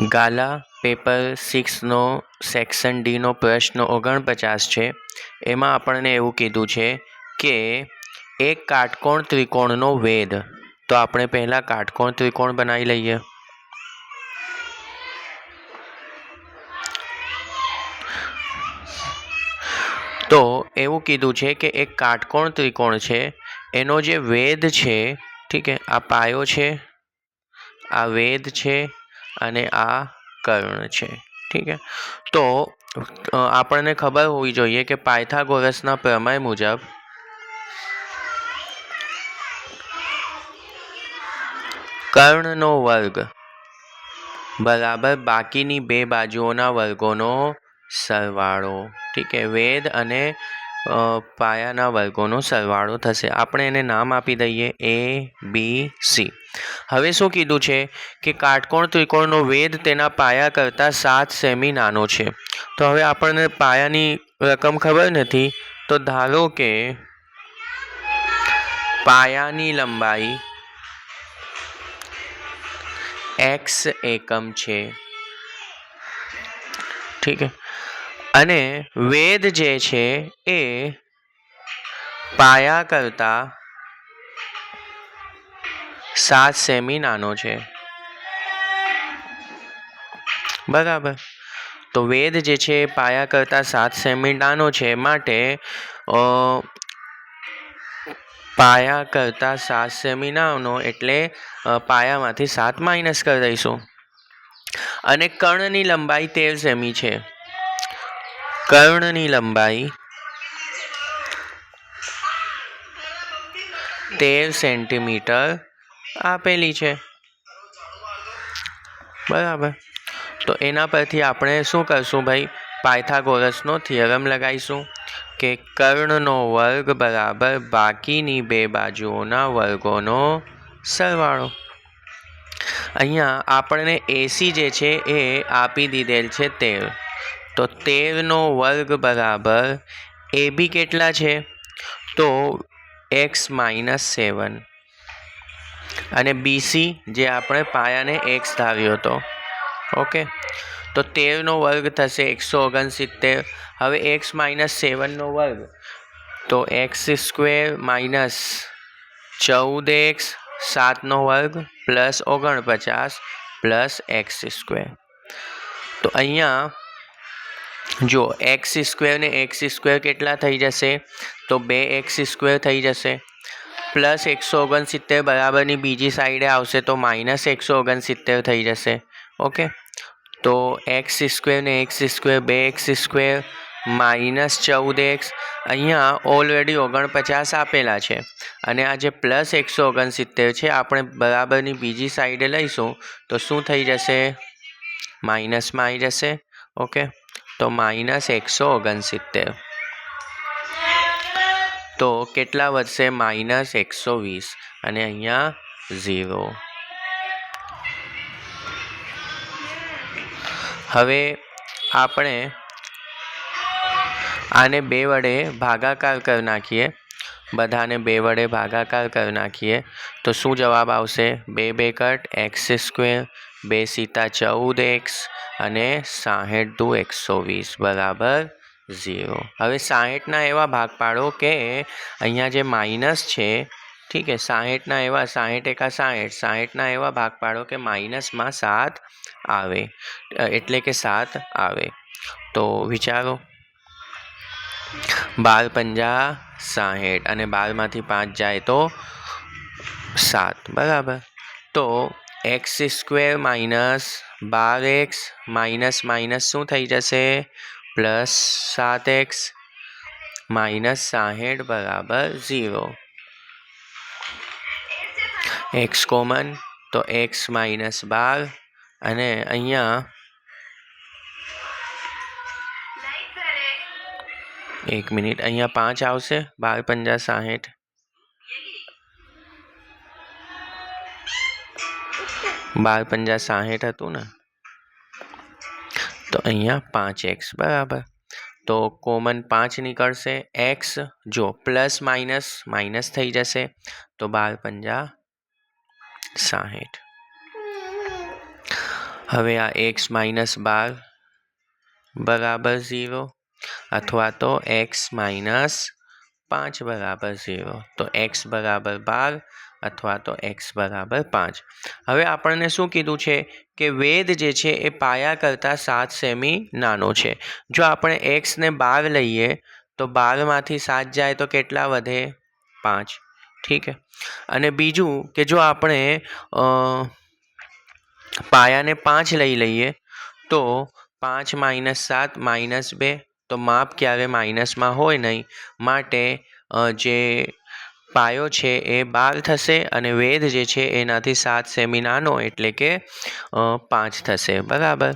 ગાલા, paper, સિક્સનો, section ડીનો પ્રશ્ન ઓગણપચાસ છે. એમાં આપણને એવું કીધું છે કે એક કાટકોણ ત્રિકોણનો વેધ. તો આપણે પહેલાં કાટકોણ ત્રિકોણ બનાવી લઈએ. તો એવું કીધું છે કે એક કાટકોણ ત્રિકોણ છે, એનો જે વેધ છે, ઠીક છે, આ પાયો છે, આ વેધ છે અને આ કર્ણ છે. ઠીક છે તો આપણને ખબર હોવી જોઈએ કે પાયથાગોરસના પ્રમેય મુજબ કર્ણનો વર્ગ બરાબર બાકીની બે બાજુઓના વર્ગોનો સરવાળો. ઠીક છે વેદ અને પાયાના વર્ગોનો સરવાળો થશે. આપણે એને નામ આપી દઈએ એ બી સી હવે શું કીધું છે કે કાટકોણ ત્રિકોણનો વેદ તેના પાયા કરતાં સાત સેમી નાનો છે. તો હવે આપણને પાયાની રકમ ખબર નથી, તો ધારો કે પાયાની લંબાઈ એક્સ એકમ છે. ઠીક છે? અને વેદ જે છે એ પાયા કરતાં સાત સેમી નાનો છે. બરાબર. તો વેદ જે છે એ પાયા કરતાં સાત સેમી નાનો છે માટે પાયા કરતાં સાત સેમી નાનો એટલે પાયામાંથી સાત માઇનસ કરી દઈશું. અને કર્ણની લંબાઈ તેર સેમી છે. કર્ણની લંબાઈ તેર સેન્ટીમીટર આપેલી છે. બરાબર. તો એના પરથી આપણે શું કરશું ભાઈ? પાયથાગોરસનો થિયરમ લગાવીશું કે કર્ણનો વર્ગ બરાબર બાકીની બે બાજુઓના વર્ગોનો સરવાળો. અહીંયા આપણને એસી જે છે એ આપી દીધેલ છે તેર. તો તેરનો વર્ગ બરાબર એ બી કેટલા છે? તો એક્સ માઇનસ સેવન. અને બીસી જે આપણે પાયાને એક્સ ધાર્યો હતો. ઓકે? તો તેરનો વર્ગ થશે એકસો ઓગણસિત્તેર. હવે એક્સ માઇનસ સેવનનો વર્ગ. તો એક્સ સ્ક્વેર માઇનસ ચૌદ એક્સ, સાતનો વર્ગ પ્લસ ઓગણપચાસ પ્લસ એક્સ સ્ક્વેર. તો અહીંયા જો એક્સ સ્ક્વેર ને એક્સ સ્ક્વેર કેટલા થઈ જશે? તો બે એક્સ સ્ક્વેર થઈ જશે. પ્લસ એકસો ઓગણસિત્તેર બરાબરની બીજી સાઈડે આવશે તો માઇનસ એકસો ઓગણસિત્તેર થઈ જશે. ઓકે તો એક્સ સ્ક્વેર ને એક્સ સ્ક્વેર બે એક્સ સ્ક્વેર માઇનસ ચૌદ એક્સ અહીંયા ઓલરેડી ઓગણપચાસ આપેલા છે. અને આ જે પ્લસ એકસો ઓગણસિત્તેર છે, આપણે બરાબરની બીજી સાઈડે લઈશું તો શું થઈ જશે? માઇનસમાં આવી જશે. ઓકે તો માઇનસ એકસો ઓગણસિત્તેર. તો કેટલા વધશે? માઇનસ એકસો વીસ અને અહીંયા ઝીરો. હવે આપણે આને બે વડે ભાગાકાર કરી નાખીએ. બધાને બે વડે ભાગાકાર કરી નાખીએ. તો શું જવાબ આવશે? બે બે કટ, એક્સ સ્ક્વેર, બે સીતા ચૌદ એક્સ અને સાહીઠ દુ એકસો વીસ, બરાબર? ઝીરો. હવે સાહીઠના એવા ભાગ પાડો કે અહીંયા જે માઇનસ છે, ઠીક છે, સાહીઠના એવા સાહીઠ એકા સાહીઠ, સાહીઠના એવા ભાગ પાડો કે માઇનસમાં સાત આવે, એટલે કે સાત આવે. તો વિચારો. બાર પંજા સાહીઠ અને બારમાંથી પાંચ જાય તો સાત બરાબર તો એક્સ સ્ક્વેર માઇનસ બાર એક્સ માઇનસ માઇનસ શું થઈ જશે પ્લસ સાત એક્સ માઇનસ સાહીઠ બરાબર ઝીરો એક્સ કોમન તો એક્સ માઇનસ બાર અને અહીંયા એક મિનિટ અહીંયા પાંચ આવશે બાર પંજા સાહીઠ બાર પંજા સાહીઠ હતું ને, તો અહીંયા પાંચ એક્સ બરાબર. તો કોમન પાંચ નીકળશે એક્સ જો પ્લસ માઇનસ માઇનસ થઈ જશે, તો બાર પંજા સાહીઠ. હવે આ એક્સ માઇનસ બાર બરાબર ઝીરો અથવા તો એક્સ માઇનસ પાંચ બરાબર ઝીરો. તો એક્સ બરાબર બાર અથવા તો એક્સ બરાબર પાંચ. હવે આપણને શું કીધું છે કે વેદ જે છે એ પાયા કરતાં સાત સેમી નાનો છે. જો આપણે એક્સને બાર લઈએ તો બારમાંથી સાત જાય તો કેટલા વધે? પાંચ. ઠીક અને બીજું કે જો આપણે પાયાને પાંચ લઈ લઈએ તો પાંચ માઇનસ સાત માઇનસ બે. તો માપ ક્યારે માઇનસમાં હોય નહીં, માટે જે પાયો છે એ બાર થશે અને વેદ જે છે એનાથી સાત સેમી નાનો એટલે કે પાંચ થશે. બરાબર?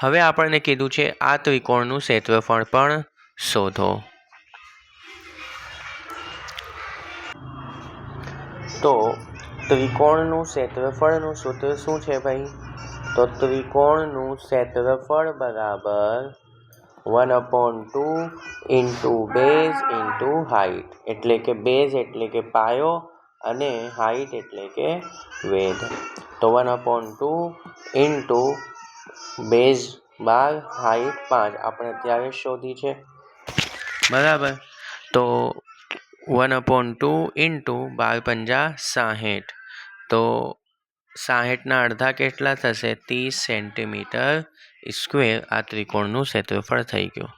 હવે આપણને કીધું છે આ ત્રિકોણનું ક્ષેત્રફળ પણ શોધો. તો ત્રિકોણનું ક્ષેત્રફળનું સૂત્ર શું છે ભાઈ? તો ત્રિકોણનું ક્ષેત્રફળ બરાબર one upon two into base into height. એટલે કે બેઝ એટલે કે પાયો અને હાઇટ એટલે કે વેધ તો one upon two into base બાર હાઇટ પાંચ. આપણે અત્યારે શોધી છે. બરાબર. તો વન અપોન ટુ ઇન્ટુ બાર પંજા સાહીઠ. તો સાહીઠના અડધા કેટલા થશે? ત્રીસ સેન્ટીમીટર સ્ક્વેર આ ત્રિકોણનું ક્ષેત્રફળ થઈ ગયું.